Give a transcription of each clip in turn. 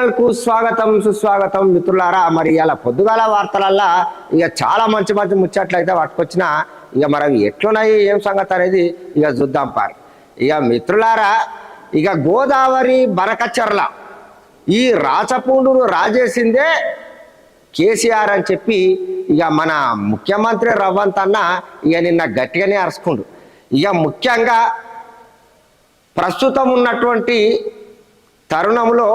ఛానల్కు స్వాగతం సుస్వాగతం మిత్రులారా. మరి ఇలా పొద్దుగాల వార్తలల్లా ఇక చాలా మంచి మంచి ముచ్చట్లయితే పట్టుకొచ్చిన ఇక మరి ఎట్లున్నాయి ఏం సంగతి అనేది ఇక చూద్దాం పార్. ఇక మిత్రులారా ఇక గోదావరి బనకచర్ల ఈ రాచపూండును రాజేసిందే కేసీఆర్ అని చెప్పి ఇక మన ముఖ్యమంత్రి రవ్వంత్ అన్న ఇక నిన్న గట్టిగానే అరుచుకుండు ఇక ముఖ్యంగా ప్రస్తుతం ఉన్నటువంటి తరుణంలో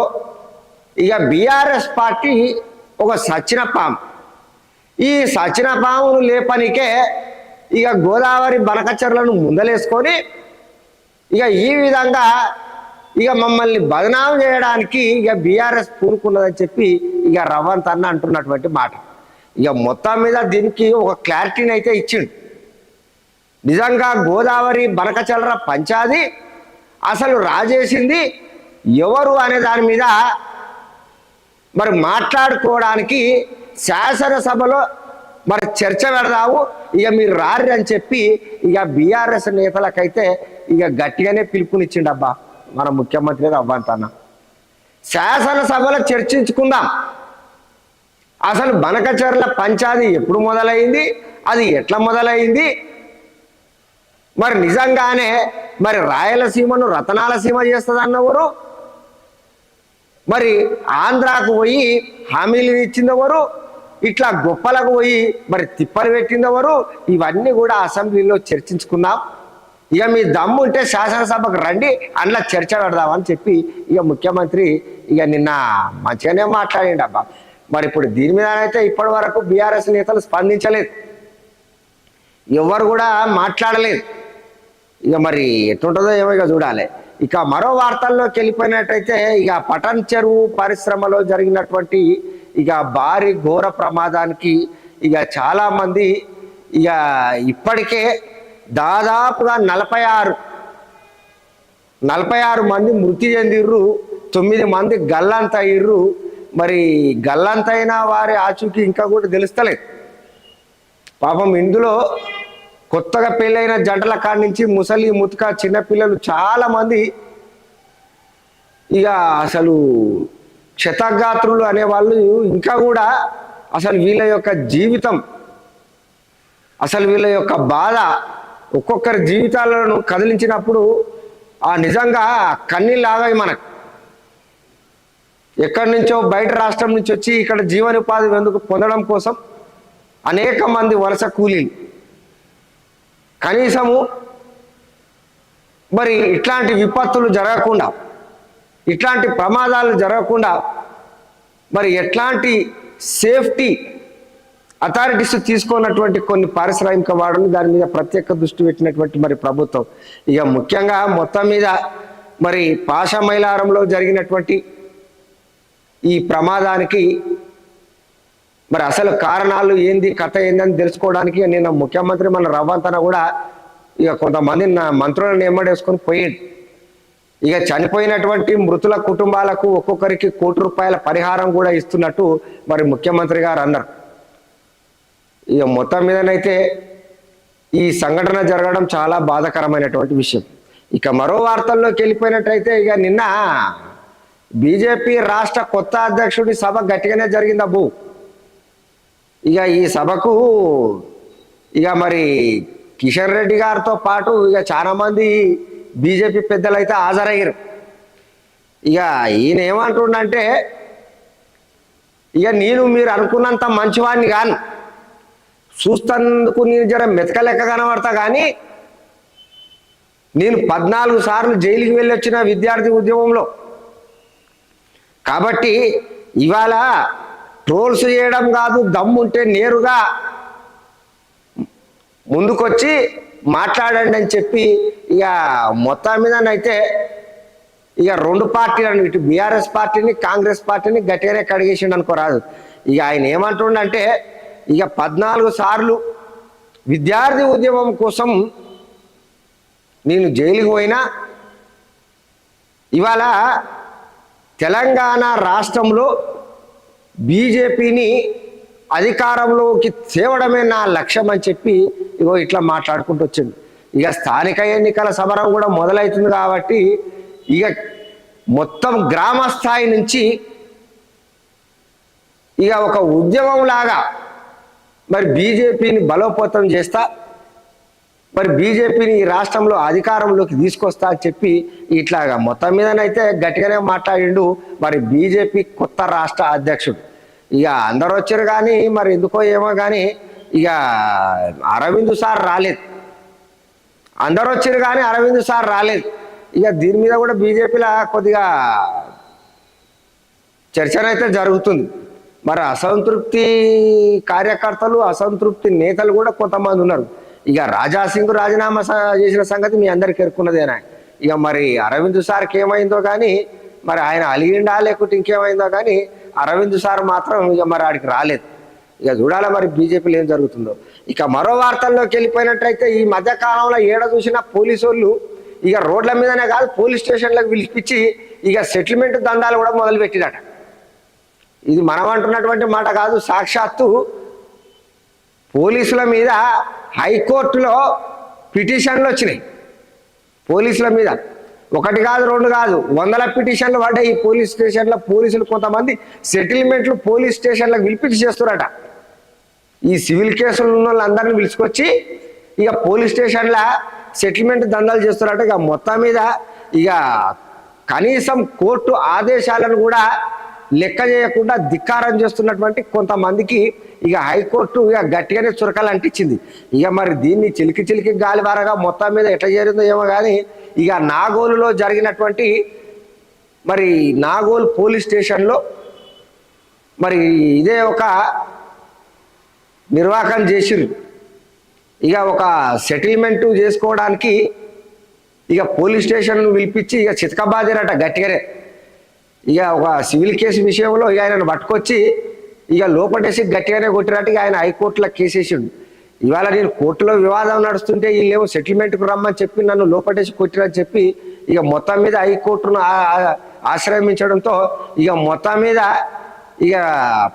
ఇక బీఆర్ఎస్ పార్టీ ఒక సచిన పాము. ఈ సచిన పామును లేపనికే ఇక గోదావరి బనకచర్లను ముందలేసుకొని ఇక ఈ విధంగా ఇక మమ్మల్ని బదనాం చేయడానికి ఇక బీఆర్ఎస్ పూనుకున్నదని చెప్పి ఇక రవంత్ అన్న అంటున్నటువంటి మాట. ఇక మొత్తం మీద దీనికి ఒక క్లారిటీని అయితే ఇచ్చిండు. నిజంగా గోదావరి బనకచలర పంచాది అసలు రాజేసింది ఎవరు అనే దాని మీద మరి మాట్లాడుకోవడానికి శాసనసభలో మరి చర్చ పెడదాము. ఇక మీరు రారు అని చెప్పి ఇక బీఆర్ఎస్ నేతలకైతే ఇక గట్టిగానే పిలుపునిచ్చిండబ్బా మన ముఖ్యమంత్రి అవ్వంతన్న శాసనసభలో చర్చించుకుందాం. అసలు బనకచర్ల పంచాది ఎప్పుడు మొదలైంది? అది ఎట్లా మొదలైంది? మరి నిజంగానే మరి రాయలసీమను రతనాల సీమ చేస్తుంది అన్నవారు మరి ఆంధ్రాకు పోయి హామీలు ఇచ్చిందెవరు? ఇట్లా గొప్పలకు పోయి మరి తిప్పలు పెట్టిందెవరు? ఇవన్నీ కూడా అసెంబ్లీలో చర్చించుకుందాం. ఇక మీ దమ్ము ఉంటే శాసనసభకు రండి అందులో చర్చ పెడదామని చెప్పి ఇక ముఖ్యమంత్రి ఇక నిన్న మంచిగానే మాట్లాడండి అబ్బా మరి ఇప్పుడు దీని మీద అయితే ఇప్పటి వరకు బీఆర్ఎస్ నేతలు స్పందించలేదు. ఎవరు కూడా మాట్లాడలేదు. ఇక మరి ఎట్లుంటుందో ఏమో ఇక చూడాలి. ఇక మరో వార్తల్లోకి వెళ్ళిపోయినట్టయితే ఇక పటన్ చెరువు పరిశ్రమలో జరిగినటువంటి ఇక భారీ ఘోర ప్రమాదానికి ఇక చాలా మంది ఇక ఇప్పటికే దాదాపుగా నలభై ఆరు నలభై ఆరు మంది మృతి చెందిర్రు తొమ్మిది మంది గల్లంత అయ్యిర్రు మరి గల్లంతైన వారి ఆచూకీ ఇంకా కూడా తెలుస్తలేదు. పాపం ఇందులో కొత్తగా పెళ్ళైన జంటల కాడి నుంచి ముసలి ముతుక చిన్నపిల్లలు చాలా మంది ఇక అసలు క్షతగాత్రులు అనేవాళ్ళు ఇంకా కూడా అసలు వీళ్ళ యొక్క జీవితం అసలు వీళ్ళ యొక్క బాధ ఒక్కొక్కరి జీవితాలను కదిలించినప్పుడు ఆ నిజంగా కన్నీళ్ళాగాయి మనకు. ఎక్కడి నుంచో బయట రాష్ట్రం నుంచి వచ్చి ఇక్కడ జీవనోపాధి ఎందుకు పొందడం కోసం అనేక మంది వలస కూలీలు. కనీసము మరి ఇట్లాంటి విపత్తులు జరగకుండా ఇట్లాంటి ప్రమాదాలు జరగకుండా మరి ఎట్లాంటి సేఫ్టీ అథారిటీస్ తీసుకున్నటువంటి కొన్ని పారిశ్రామిక వాడలు దాని మీద ప్రత్యేక దృష్టి పెట్టినటువంటి మరి ప్రభుత్వం. ఇక ముఖ్యంగా మొత్తం మీద మరి పాషమైలారంలో జరిగినటువంటి ఈ ప్రమాదానికి మరి అసలు కారణాలు ఏంది కథ ఏందని తెలుసుకోవడానికి నేను ముఖ్యమంత్రి మన రవ్వంతన కూడా ఇక కొంతమంది నా మంత్రులను ఏమడేసుకొని పోయిండు. ఇక చనిపోయినటువంటి మృతుల కుటుంబాలకు ఒక్కొక్కరికి కోటి రూపాయల పరిహారం కూడా ఇస్తున్నట్టు మరి ముఖ్యమంత్రి గారు అన్నారు. ఇక మొత్తం మీదనైతే ఈ సంఘటన జరగడం చాలా బాధాకరమైనటువంటి విషయం. ఇక మరో వార్తల్లోకి వెళ్ళిపోయినట్టయితే ఇక నిన్న బీజేపీ రాష్ట్ర కొత్త అధ్యక్షుడి సభ గట్టిగానే జరిగింది అబ్బు ఇక ఈ సభకు ఇక మరి కిషన్ రెడ్డి గారితో పాటు ఇక చాలా మంది బీజేపీ పెద్దలు అయితే హాజరయ్యారు. ఇక ఈయన ఏమంటుండంటే ఇక నేను మీరు అనుకున్నంత మంచివాడిని కాను. చూస్తందుకు నేను జర మెతక లెక్క కనబడతా కానీ నేను పద్నాలుగు సార్లు జైలుకి వెళ్ళొచ్చిన విద్యార్థి ఉద్యమంలో. కాబట్టి ఇవాళ ట్రోల్స్ చేయడం కాదు దమ్ముంటే నేరుగా ముందుకొచ్చి మాట్లాడండి అని చెప్పి ఇక మొత్తం మీదనైతే ఇక రెండు పార్టీలను ఇటు బీఆర్ఎస్ పార్టీని కాంగ్రెస్ పార్టీని గట్టిగానే కడిగేసిండు అనుకోరాదు ఇక ఆయన ఏమంటుండంటే ఇక పద్నాలుగు సార్లు విద్యార్థి ఉద్యమం కోసం నేను జైలుకి పోయినా ఇవాళ తెలంగాణ రాష్ట్రంలో బీజేపీని అధికారంలోకి తేవడమే నా లక్ష్యం అని చెప్పి ఇగో ఇట్లా మాట్లాడుకుంటూ వచ్చింది ఇక స్థానిక ఎన్నికల సమరం కూడా మొదలవుతుంది కాబట్టి ఇక మొత్తం గ్రామ స్థాయి నుంచి ఇక ఒక ఉద్యమం లాగా మరి బీజేపీని బలోపేతం చేస్తా మరి బీజేపీని ఈ రాష్ట్రంలో అధికారంలోకి తీసుకొస్తా అని చెప్పి ఇట్లాగా మొత్తం మీదనైతే గట్టిగానే మాట్లాడిండు మరి బీజేపీ కొత్త రాష్ట్ర అధ్యక్షుడు. ఇక అందరు వచ్చారు కానీ మరి ఎందుకో ఏమో కానీ ఇక అరవింద్ సార్ రాలేదు. అందరు వచ్చారు కానీ అరవింద్ సార్ రాలేదు. ఇక దీని మీద కూడా బీజేపీలో కొద్దిగా చర్చనైతే జరుగుతుంది. మరి అసంతృప్తి కార్యకర్తలు అసంతృప్తి నేతలు కూడా కొంతమంది ఉన్నారు. ఇక రాజా సింగ్ రాజీనామా చేసిన సంగతి మీ అందరికి ఎరుకున్నదేనా ఇక మరి అరవింద్ సార్కి ఏమైందో కానీ మరి ఆయన అలిగిండా లేకుంటే ఇంకేమైందో కానీ అరవింద్ సార్ మాత్రం ఇక మరి ఆడికి రాలేదు. ఇక చూడాలి మరి బీజేపీలో ఏం జరుగుతుందో. ఇక మరో వార్తల్లోకి వెళ్ళిపోయినట్టయితే ఈ మధ్యకాలంలో ఏడ చూసిన పోలీసు వాళ్ళు ఇక రోడ్ల మీదనే కాదు పోలీస్ స్టేషన్లకు పిలిపించి ఇక సెటిల్మెంట్ దందాలు కూడా మొదలుపెట్టినట ఇది మనం అంటున్నటువంటి మాట కాదు సాక్షాత్తు పోలీసుల మీద హైకోర్టులో పిటిషన్లు వచ్చినాయి. పోలీసుల మీద. ఒకటి కాదు రెండు కాదు వందల పిటిషన్లు పడ్డాయి ఈ పోలీస్ స్టేషన్లో. పోలీసులు కొంతమంది సెటిల్మెంట్లు పోలీస్ స్టేషన్లకు పిలిపించి చేస్తున్నారట. ఈ సివిల్ కేసులు ఉన్న వాళ్ళందరినీ పిలుచుకొచ్చి ఇక పోలీస్ స్టేషన్ల సెటిల్మెంట్ దందాలు చేస్తున్నారట. ఇక మొత్తం మీద ఇక కనీసం కోర్టు ఆదేశాలను కూడా లెక్క చేయకుండా ధిక్కారం చేస్తున్నటువంటి కొంతమందికి ఇక హైకోర్టు ఇక గట్టిగానే చురకాలు అంటించింది ఇక మరి దీన్ని చిలికి చిలికి గాలివారగా మొత్తం మీద ఎట్లా చేరిందో ఏమో కానీ ఇక నాగోలులో జరిగినటువంటి మరి నాగోల్ పోలీస్ స్టేషన్లో మరి ఇదే ఒక నిర్వాహకం చేసిరు ఇక ఒక సెటిల్మెంట్ చేసుకోవడానికి ఇక పోలీస్ స్టేషన్ పిలిపించి ఇక చితకబాదిరట గట్టిగానే. ఇక ఒక సివిల్ కేసు విషయంలో ఇక ఆయనను పట్టుకొచ్చి ఇక లోపటేసి గట్టిగానే కొట్టినట్టుగా ఆయన హైకోర్టులో కేసేసిండు ఇవాళ నేను కోర్టులో వివాదం నడుస్తుంటే వీళ్ళేమో సెటిల్మెంట్కు రమ్మని చెప్పి నన్ను లోపటేసి కొట్టిరని చెప్పి ఇక మొత్తం మీద హైకోర్టును ఆశ్రయించడంతో ఇక మొత్తం మీద ఇక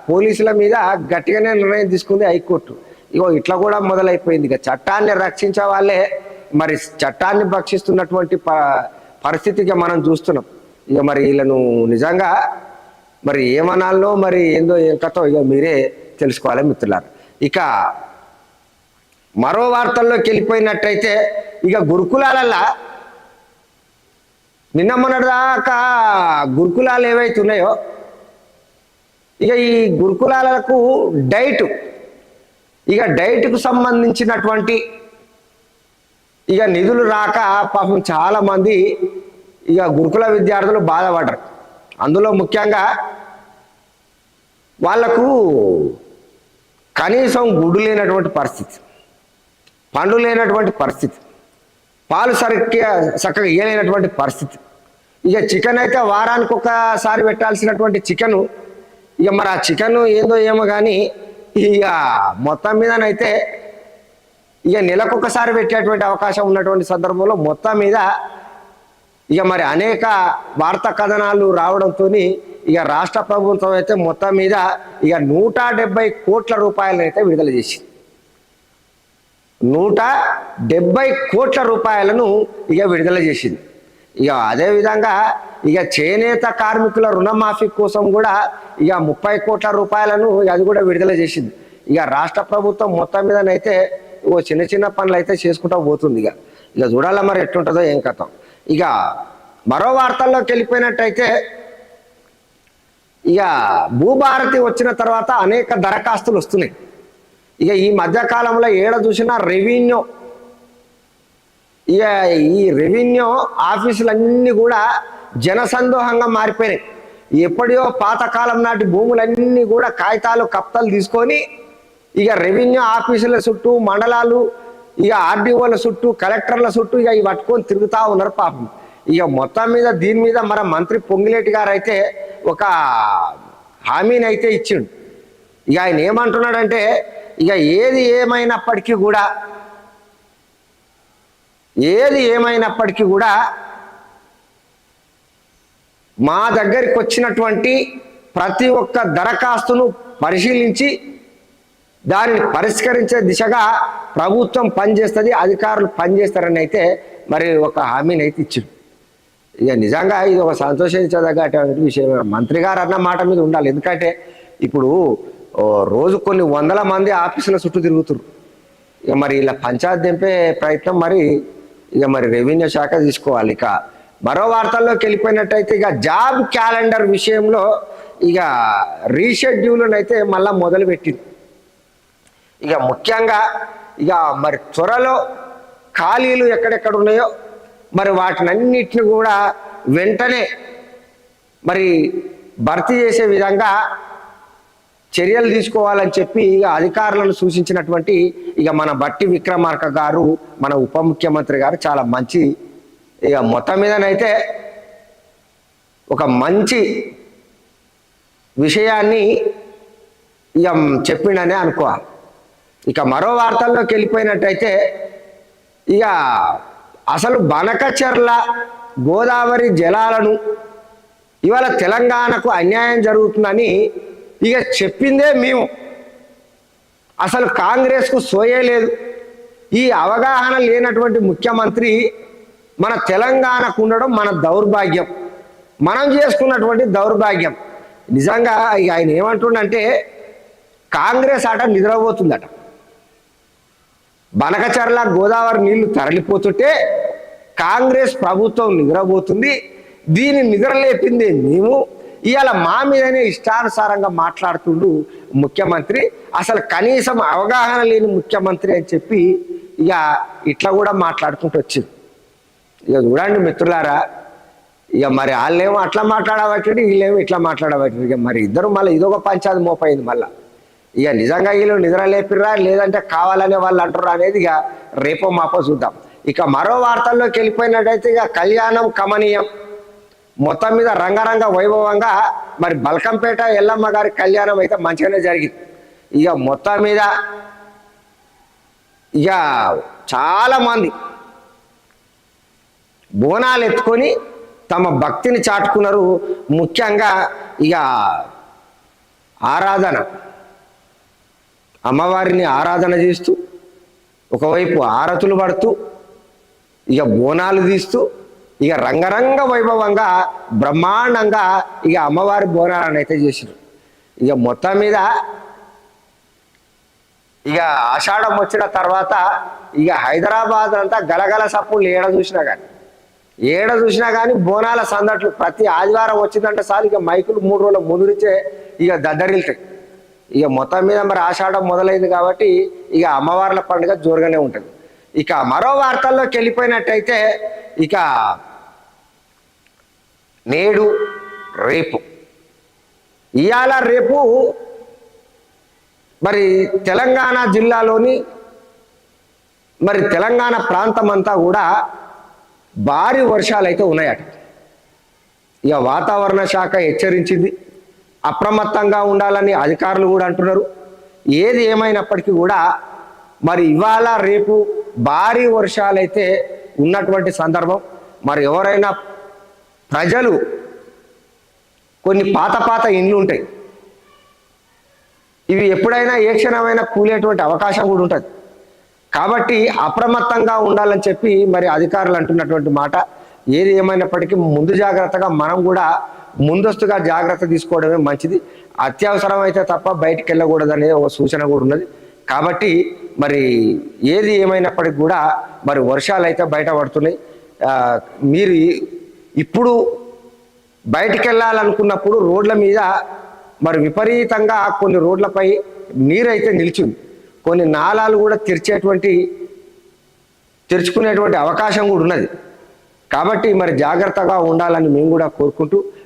పోలీసుల మీద గట్టిగానే నిర్ణయం తీసుకుంది హైకోర్టు. ఇగో ఇట్లా కూడా మొదలైపోయింది. ఇక చట్టాన్ని రక్షించే వాళ్ళే మరి చట్టాన్ని భక్షిస్తున్నటువంటి ప- పరిస్థితిగా మనం చూస్తున్నాం. ఇక మరి వీళ్ళను నిజంగా మరి ఏమనాలో మరి ఏందో ఏం కథో ఇక మీరే తెలుసుకోవాలి మిత్రులారు. ఇక మరో వార్తల్లోకి వెళ్ళిపోయినట్టయితే ఇక గురుకులాలల్లా నిన్న మొన్నటిదాకా గురుకులాలు ఏవైతే ఉన్నాయో ఇక ఈ గురుకులాలకు డైట్ ఇక డైట్కు సంబంధించినటువంటి ఇక నిధులు రాక పాపం చాలా మంది ఇక గురుకుల విద్యార్థులు బాధపడరు అందులో ముఖ్యంగా వాళ్ళకు కనీసం గుడ్డు లేనటువంటి పరిస్థితి పండ్లు లేనటువంటి పరిస్థితి పాలు సరిగ్గా చక్కగా ఇయ్యలేనటువంటి పరిస్థితి. ఇక చికెన్ అయితే వారానికి ఒకసారి పెట్టాల్సినటువంటి చికెను ఇక మరి ఆ చికెన్ ఏందో ఏమో కానీ ఇక మొత్తం మీదనైతే ఇక నెలకొకసారి పెట్టేటువంటి అవకాశం ఉన్నటువంటి సందర్భంలో మొత్తం మీద ఇక మరి అనేక వార్తా కథనాలు రావడంతో ఇక రాష్ట్ర ప్రభుత్వం అయితే మొత్తం మీద ఇక నూట డెబ్బై కోట్ల రూపాయలను అయితే విడుదల చేసింది. నూట డెబ్బై కోట్ల రూపాయలను ఇక విడుదల చేసింది. ఇక అదేవిధంగా ఇక చేనేత కార్మికుల రుణమాఫీ కోసం కూడా ఇక ముప్పై కోట్ల రూపాయలను అది కూడా విడుదల చేసింది. ఇక రాష్ట్ర ప్రభుత్వం మొత్తం మీదనైతే ఓ చిన్న చిన్న పనులు అయితే చేసుకుంటూ పోతుంది ఇక. ఇక చూడాలా మరి ఎట్లుంటుందో ఏం కథం. ఇక మరో వార్తల్లోకి వెళ్ళిపోయినట్టయితే ఇక భూభారతి వచ్చిన తర్వాత అనేక దరఖాస్తులు వస్తున్నాయి. ఇక ఈ మధ్యకాలంలో ఏడ చూసినా రెవెన్యూ ఇక ఈ రెవెన్యూ ఆఫీసులన్నీ కూడా జనసందోహంగా మారిపోయినాయి. ఎప్పుడో పాతకాలం నాటి భూములన్నీ కూడా కాగితాలు కప్తలు తీసుకొని ఇక రెవెన్యూ ఆఫీసుల చుట్టూ మండలాలు ఇక ఆర్డీఓల చుట్టూ కలెక్టర్ల చుట్టూ ఇక ఇవి పట్టుకొని తిరుగుతూ ఉన్నారు పాపం. ఇక మొత్తం మీద దీని మీద మన మంత్రి పొంగిలేటి గారు అయితే ఒక హామీని అయితే ఇచ్చిండు. ఇక ఆయన ఏమంటున్నాడంటే ఇక ఏది ఏమైనప్పటికీ కూడా ఏది ఏమైనప్పటికీ కూడా మా దగ్గరికి వచ్చినటువంటి ప్రతి ఒక్క దరఖాస్తును పరిశీలించి దానిని పరిష్కరించే దిశగా ప్రభుత్వం పనిచేస్తుంది అధికారులు పనిచేస్తారని అయితే మరి ఒక హామీని అయితే ఇచ్చింది ఇక నిజంగా ఇది ఒక సంతోషించదగ్గటువంటి విషయం మంత్రి గారు అన్న మాట మీద ఉండాలి. ఎందుకంటే ఇప్పుడు రోజు కొన్ని వందల మంది ఆఫీసుల చుట్టూ తిరుగుతున్నారు ఇక మరి ఇలా పంచాయత్ దింపే ప్రయత్నం మరి ఇక మరి రెవెన్యూ శాఖ తీసుకోవాలి. ఇక మరో వార్తల్లోకి వెళ్ళిపోయినట్టయితే ఇక జాబ్ క్యాలెండర్ విషయంలో ఇక రీషెడ్యూల్ అయితే మళ్ళీ మొదలు పెట్టింది ఇక ముఖ్యంగా ఇక మరి త్వరలో ఖాళీలు ఎక్కడెక్కడ ఉన్నాయో మరి వాటినన్నిటిని కూడా వెంటనే మరి భర్తీ చేసే విధంగా చర్యలు తీసుకోవాలని చెప్పి ఇక అధికారులను సూచించినటువంటి ఇక మన బట్టి విక్రమార్క గారు మన ఉప ముఖ్యమంత్రి గారు చాలా మంచి ఇక మొత్తం మీదనైతే ఒక మంచి విషయాన్ని ఇక చెప్పిండనే అనుకోవాలి. ఇక మరో వార్తల్లోకి వెళ్ళిపోయినట్టయితే ఇక అసలు బనకచెర్ల గోదావరి జలాలను ఇవాళ తెలంగాణకు అన్యాయం జరుగుతుందని ఇక చెప్పిందే మేము. అసలు కాంగ్రెస్కు సోయే లేదు. ఈ అవగాహన లేనటువంటి ముఖ్యమంత్రి మన తెలంగాణకు ఉండడం మన దౌర్భాగ్యం. మనం చేసుకున్నటువంటి దౌర్భాగ్యం. నిజంగా ఇక ఆయన ఏమంటుండంటే కాంగ్రెస్ ఆట నిద్రపోతుందట. బనకచర్ల గోదావరి నీళ్ళు తరలిపోతుంటే కాంగ్రెస్ ప్రభుత్వం నిద్రపోతుంది. దీన్ని నిద్రలేపింది మేము. ఇవాళ మా మీదనే ఇష్టానుసారంగా మాట్లాడుతుండు ముఖ్యమంత్రి. అసలు కనీసం అవగాహన లేని ముఖ్యమంత్రి అని చెప్పి ఇక ఇట్లా కూడా మాట్లాడుకుంటూ వచ్చింది. ఇక చూడండి మిత్రులారా ఇక మరి వాళ్ళేమో అట్లా మాట్లాడబట్టి వీళ్ళేమో ఇట్లా మాట్లాడబట్టి ఇక మరి ఇద్దరు మళ్ళీ ఇదొక పంచాది మోపైంది మళ్ళీ. ఇక నిజంగా వీళ్ళు నిద్ర లేపిర్రా? లేదంటే కావాలనే వాళ్ళు అంటారు అనేది ఇక రేపో మాపో చూద్దాం. ఇక మరో వార్తల్లోకి వెళ్ళిపోయినట్టయితే ఇక కళ్యాణం కమనీయం మొత్తం మీద రంగరంగ వైభవంగా మరి బల్కంపేట ఎల్లమ్మ గారి కళ్యాణం అయితే మంచిగానే జరిగింది. ఇక మొత్తం మీద ఇక చాలామంది బోనాలు ఎత్తుకొని తమ భక్తిని చాటుకున్నారు. ముఖ్యంగా ఇక ఆరాధన. అమ్మవారిని ఆరాధన చేస్తూ ఒకవైపు ఆరతులు పడుతూ ఇక బోనాలు తీస్తూ ఇక రంగరంగ వైభవంగా బ్రహ్మాండంగా ఇక అమ్మవారి బోనాలను అయితే చేసిరు ఇక మొత్తం మీద ఇక ఆషాఢం వచ్చిన తర్వాత ఇక హైదరాబాద్ అంతా గలగల సప్పులు ఏడ చూసినా కానీ ఏడ చూసినా కానీ బోనాల సందట్లు ప్రతి ఆదివారం వచ్చిందంటే సార్ ఇక మైకులు మూడు రోజుల ముందు నుంచే ఇక దద్దరిల్తాయి ఇక మొత్తం మీద మరి ఆషాఢం మొదలైంది కాబట్టి ఇక అమ్మవార్ల పండుగ జోరుగానే ఉంటుంది. ఇక మరో వార్తల్లోకి వెళ్ళిపోయినట్టయితే ఇక నేడు రేపు. ఇవాళ రేపు మరి తెలంగాణ జిల్లాలోని మరి తెలంగాణ ప్రాంతం అంతా కూడా భారీ వర్షాలు అయితే ఉన్నాయట. ఇక వాతావరణ శాఖ హెచ్చరించింది. అప్రమత్తంగా ఉండాలని అధికారులు కూడా అంటున్నారు. ఏది ఏమైనప్పటికీ కూడా మరి ఇవాళ రేపు భారీ వర్షాలైతే ఉన్నటువంటి సందర్భం. మరి ఎవరైనా ప్రజలు కొన్ని పాత పాత ఇండ్లు ఉంటాయి. ఇవి ఎప్పుడైనా ఏ క్షణమైనా కూలేటువంటి అవకాశం కూడా ఉంటుంది. కాబట్టి అప్రమత్తంగా ఉండాలని చెప్పి మరి అధికారులు అంటున్నటువంటి మాట. ఏది ఏమైనప్పటికీ ముందు జాగ్రత్తగా మనం కూడా ముందస్తుగా జాగ్రత్త తీసుకోవడమే మంచిది. అత్యవసరమైతే తప్ప బయటికి వెళ్ళకూడదనే ఒక సూచన కూడా ఉన్నది. కాబట్టి మరి ఏది ఏమైనప్పటికి కూడా మరి వర్షాలు అయితే బయట పడుతున్నాయి మీరు ఇప్పుడు బయటికి వెళ్ళాలనుకున్నప్పుడు రోడ్ల మీద మరి విపరీతంగా కొన్ని రోడ్లపై నీరైతే నిలిచింది. కొన్ని నాళాలు కూడా తెరిచేటువంటి తెరుచుకునేటువంటి అవకాశం కూడా ఉన్నది. కాబట్టి మరి జాగ్రత్తగా ఉండాలని మేము కూడా కోరుకుంటూ